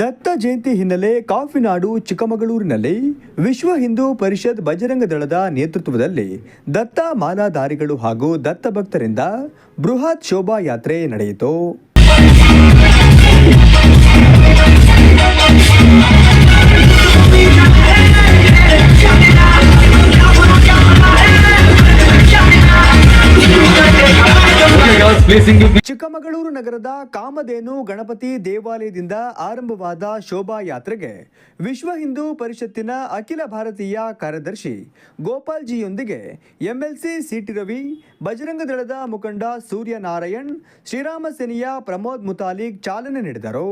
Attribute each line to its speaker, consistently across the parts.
Speaker 1: ದತ್ತ ಜಯಂತಿ ಹಿನ್ನೆಲೆ ಕಾಫಿನಾಡು, ಚಿಕ್ಕಮಗಳೂರಿನಲ್ಲಿ ವಿಶ್ವ ಹಿಂದೂ ಪರಿಷತ್ ಬಜರಂಗ ದಳದ ನೇತೃತ್ವದಲ್ಲಿ ದತ್ತ ಮಾಲಾಧಾರಿಗಳು ಹಾಗೂ ದತ್ತ ಭಕ್ತರಿಂದ ಬೃಹತ್ ಶೋಭಾಯಾತ್ರೆ ನಡೆಯಿತು. ಚಿಕ್ಕಮಗಳೂರು ನಗರದ ಕಾಮಧೇನು ಗಣಪತಿ ದೇವಾಲಯದಿಂದ ಆರಂಭವಾದ ಶೋಭಾಯಾತ್ರೆಗೆ ವಿಶ್ವ ಹಿಂದೂ ಪರಿಷತ್ತಿನ ಅಖಿಲ ಭಾರತೀಯ ಕಾರ್ಯದರ್ಶಿ ಗೋಪಾಲ್ಜಿಯೊಂದಿಗೆ MLC C T Ravi Bajrang ದಳದ ಮುಖಂಡ ಸೂರ್ಯನಾರಾಯಣ್ ಶ್ರೀರಾಮ ಸೇನೆಯ ಪ್ರಮೋದ್ ಮುತಾಲಿಕ್ ಚಾಲನೆ ನೀಡಿದರು.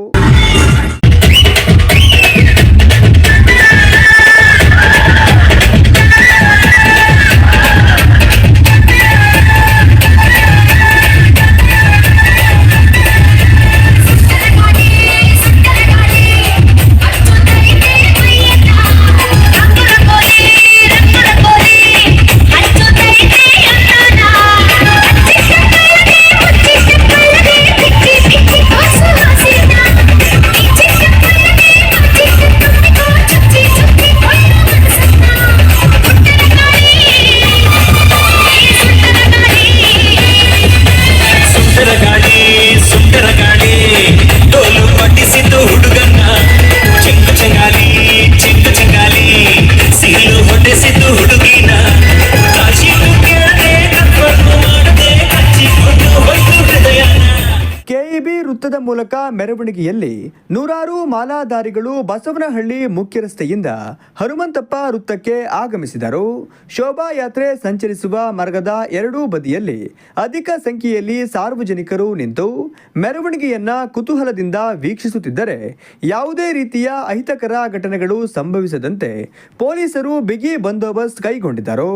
Speaker 1: ವೃತ್ತದ ಮೂಲಕ ಮೆರವಣಿಗೆಯಲ್ಲಿ ನೂರಾರು ಮಾಲಾಧಾರಿಗಳು ಬಸವನಹಳ್ಳಿ ಮುಖ್ಯ ರಸ್ತೆಯಿಂದ ಹನುಮಂತಪ್ಪ ವೃತ್ತಕ್ಕೆ ಆಗಮಿಸಿದರು. ಶೋಭಾಯಾತ್ರೆ ಸಂಚರಿಸುವ ಮಾರ್ಗದ ಎರಡೂ ಬದಿಯಲ್ಲಿ ಅಧಿಕ ಸಂಖ್ಯೆಯಲ್ಲಿ ಸಾರ್ವಜನಿಕರು ನಿಂತು ಮೆರವಣಿಗೆಯನ್ನ ಕುತೂಹಲದಿಂದ ವೀಕ್ಷಿಸುತ್ತಿದ್ದರೆ ಯಾವುದೇ ರೀತಿಯ ಅಹಿತಕರ ಘಟನೆಗಳು ಸಂಭವಿಸದಂತೆ ಪೊಲೀಸರು ಬಿಗಿ ಬಂದೋಬಸ್ತ್ ಕೈಗೊಂಡಿದ್ದರು.